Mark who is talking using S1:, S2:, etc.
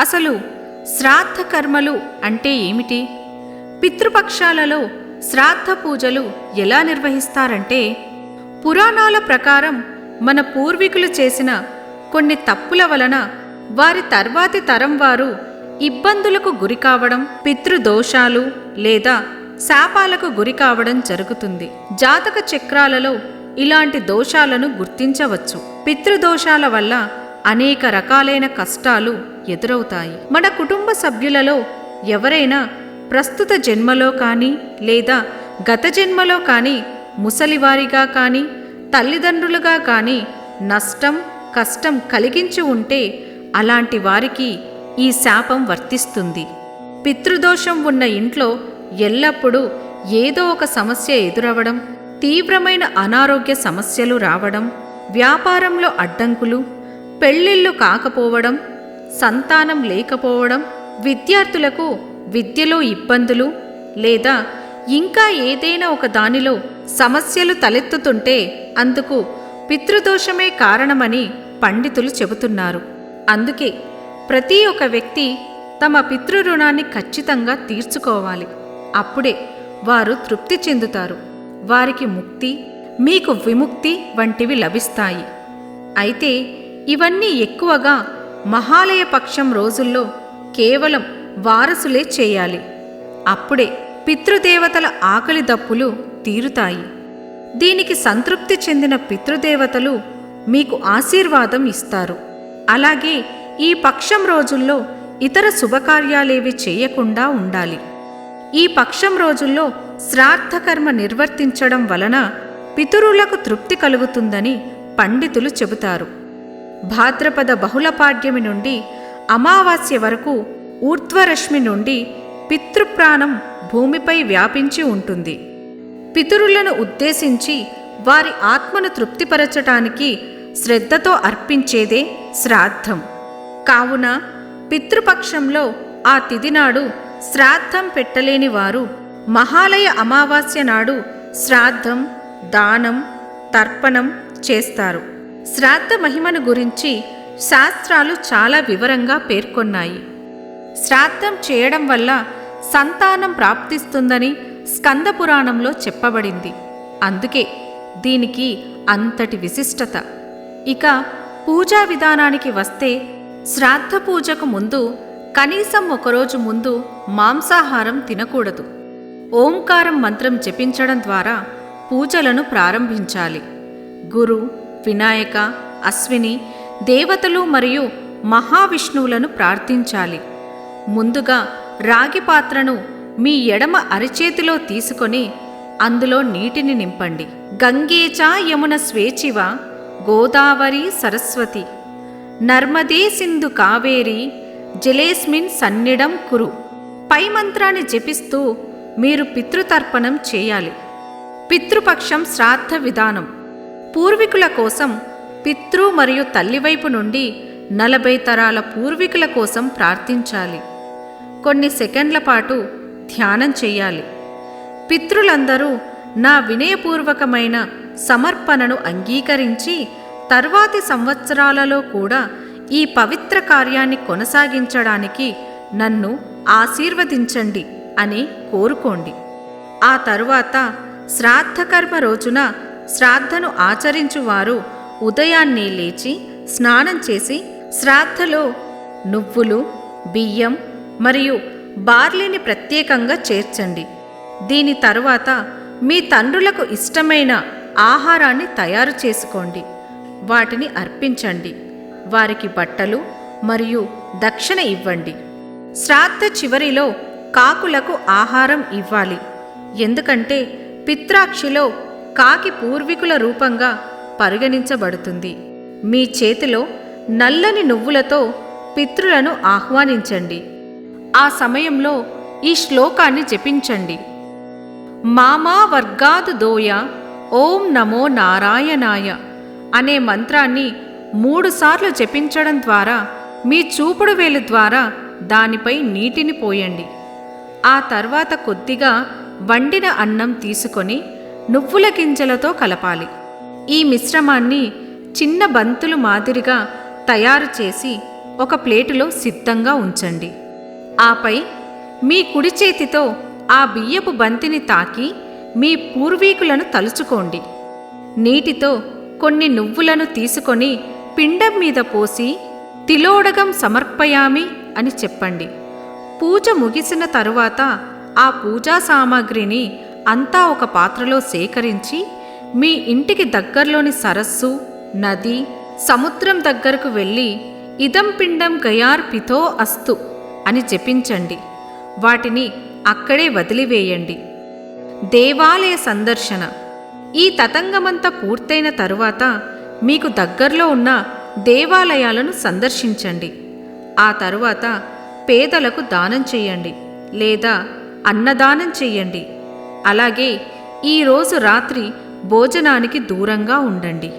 S1: అసలు శ్రాద్ధ కర్మలు అంటే ఏమిటి? పితృపక్షాలలో శ్రాద్ధ పూజలు ఎలా నిర్వహిస్తారంటే పురాణాల ప్రకారం మన పూర్వీకులు చేసిన కొన్ని తప్పుల వలన వారి తర్వాతి తరం వారు ఇబ్బందులకు గురికావడం పితృదోషాలు లేదా శాపాలకు గురికావడం జరుగుతుంది. జాతక చక్రాలలో ఇలాంటి దోషాలను గుర్తించవచ్చు. పితృదోషాల వల్ల అనేక రకాలైన కష్టాలు ఎదురవుతాయి. మన కుటుంబ సభ్యులలో ఎవరైనా ప్రస్తుత జన్మలో కానీ లేదా గత జన్మలో కానీ ముసలివారిగా కానీ తల్లిదండ్రులుగా కానీ నష్టం కష్టం కలిగించి ఉంటే అలాంటి వారికి ఈ శాపం వర్తిస్తుంది. పితృదోషం ఉన్న ఇంట్లో ఎల్లప్పుడూ ఏదో ఒక సమస్య ఎదురవడం తీవ్రమైన అనారోగ్య సమస్యలు రావడం వ్యాపారంలో అడ్డంకులు పెళ్ళిళ్ళు కాకపోవడం సంతానం లేకపోవడం విద్యార్థులకు విద్యలో ఇబ్బందులు లేదా ఇంకా ఏదైనా ఒక దానిలో సమస్యలు తలెత్తుతుంటే అందుకు పితృదోషమే కారణమని పండితులు చెబుతున్నారు. అందుకే ప్రతి ఒక్క వ్యక్తి తమ పితృరుణాన్ని ఖచ్చితంగా తీర్చుకోవాలి. అప్పుడే వారు తృప్తి చెందుతారు. వారికి ముక్తి మీకు విముక్తి వంటివి లభిస్తాయి. అయితే ఇవన్నీ ఎక్కువగా మహాలయ పక్షం రోజుల్లో కేవలం వారసులే చేయాలి. అప్పుడే పితృదేవతల ఆకలి దప్పులు తీరుతాయి. దీనికి సంతృప్తి చెందిన పితృదేవతలు మీకు ఆశీర్వాదం ఇస్తారు. అలాగే ఈ పక్షం రోజుల్లో ఇతర శుభకార్యాలేవి చేయకుండా ఉండాలి. ఈ పక్షం రోజుల్లో శ్రాద్ధకర్మ నిర్వర్తించడం వలన పితరులకు తృప్తి కలుగుతుందని పండితులు చెబుతారు. భాద్రపద బహుళపాడ్యమి నుండి అమావాస్య వరకు ఊర్ధ్వరశ్మి నుండి పితృప్రాణం భూమిపై వ్యాపించి ఉంటుంది. పితరులను ఉద్దేశించి వారి ఆత్మను తృప్తిపరచటానికి శ్రద్ధతో అర్పించేదే శ్రాద్ధం. కావున పితృపక్షంలో ఆ తిథినాడు శ్రాద్ధం పెట్టలేని వారు మహాలయ అమావాస్య నాడు శ్రాద్ధం దానం తర్పణం చేస్తారు. శ్రాద్ధ మహిమను గురించి శాస్త్రాలు చాలా వివరంగా పేర్కొన్నాయి. శ్రాద్ధం చేయడం వల్ల సంతానం ప్రాప్తిస్తుందని స్కంద పురాణంలో చెప్పబడింది. అందుకే దీనికి అంతటి విశిష్టత. ఇక పూజా విధానానికి వస్తే శ్రాద్ధ పూజకు ముందు కనీసం ఒకరోజు ముందు మాంసాహారం తినకూడదు. ఓంకారం మంత్రం జపించడం ద్వారా పూజలను ప్రారంభించాలి. గురు వినాయక అశ్విని దేవతలు మరియు మహావిష్ణువులను ప్రార్థించాలి. ముందుగా రాగి పాత్రను మీ ఎడమ అరిచేతిలో తీసుకొని అందులో నీటిని నింపండి. గంగేచా యమున స్వేచివ గోదావరి సరస్వతి. నర్మదే సింధు కావేరి జలేస్మిన్ సన్నిడం కురు. పై మంత్రాన్ని జపిస్తూ మీరు పితృతర్పణం చేయాలి. పితృపక్షం శ్రాద్ధ విధానం. పూర్వీకుల కోసం పితృ మరియు తల్లివైపు నుండి నలభై తరాల పూర్వీకుల కోసం ప్రార్థించాలి. కొన్ని సెకండ్ల పాటు ధ్యానం చేయాలి. పితృలందరూ నా వినయపూర్వకమైన సమర్పణను అంగీకరించి తర్వాతి సంవత్సరాలలో కూడా ఈ పవిత్ర కార్యాన్ని కొనసాగించడానికి నన్ను ఆశీర్వదించండి అని కోరుకోండి. ఆ తరువాత శ్రాద్ధకర్మ రోజున శ్రాద్ధను ఆచరించువారు. ఉదయాన్నే లేచి స్నానం చేసి శ్రాద్ధలో నువ్వులు బియ్యం మరియు బార్లీని ప్రత్యేకంగా చేర్చండి. దీని తరువాత మీ తండ్రులకు ఇష్టమైన ఆహారాన్ని తయారు చేసుకోండి. వాటిని అర్పించండి. వారికి బట్టలు మరియు దక్షిణ ఇవ్వండి. శ్రాద్ధ చివరిలో కాకులకు ఆహారం ఇవ్వాలి. ఎందుకంటే పిత్రాక్షిలో కాకి పూర్వీకుల రూపంగా పరిగణించబడుతుంది. మీ చేతిలో నల్లని నువ్వులతో పితృలను ఆహ్వానించండి. ఆ సమయంలో ఈ శ్లోకాన్ని జపించండి. మామా వర్గాదు దోయ ఓం నమో నారాయణాయ అనే మంత్రాన్ని మూడుసార్లు జపించడం ద్వారా మీ చూపుడు వేలు ద్వారా దానిపై నీటిని పోయండి. ఆ తర్వాత కొద్దిగా వండిన అన్నం తీసుకొని నువ్వుల గింజలతో కలపాలి. ఈ మిశ్రమాన్ని చిన్న బంతులు మాదిరిగా తయారు చేసి ఒక ప్లేటులో సిద్ధంగా ఉంచండి. ఆపై మీ కుడి చేతితో ఆ బియ్యపు బంతిని తాకి మీ పూర్వీకులను తలుచుకోండి. నీటితో కొన్ని నువ్వులను తీసుకొని పిండం మీద పోసి తిలోడగం సమర్పయామి అని చెప్పండి. పూజ ముగిసిన తరువాత ఆ పూజా సామాగ్రిని అంతా ఒక పాత్రలో సేకరించి మీ ఇంటికి దగ్గరలోని సరస్సు నది సముద్రం దగ్గరకు వెళ్ళి ఇదం పిండం గయార్పితో అస్తు అని జపించండి. వాటిని అక్కడే వదిలివేయండి. దేవాలయ సందర్శన. ఈ తతంగమంతా పూర్తయిన తరువాత మీకు దగ్గరలో ఉన్న దేవాలయాలను సందర్శించండి. ఆ తరువాత పేదలకు దానం చేయండి లేదా అన్నదానం చెయ్యండి అలాగే ఈరోజు రాత్రి భోజనానికి దూరంగా ఉండండి.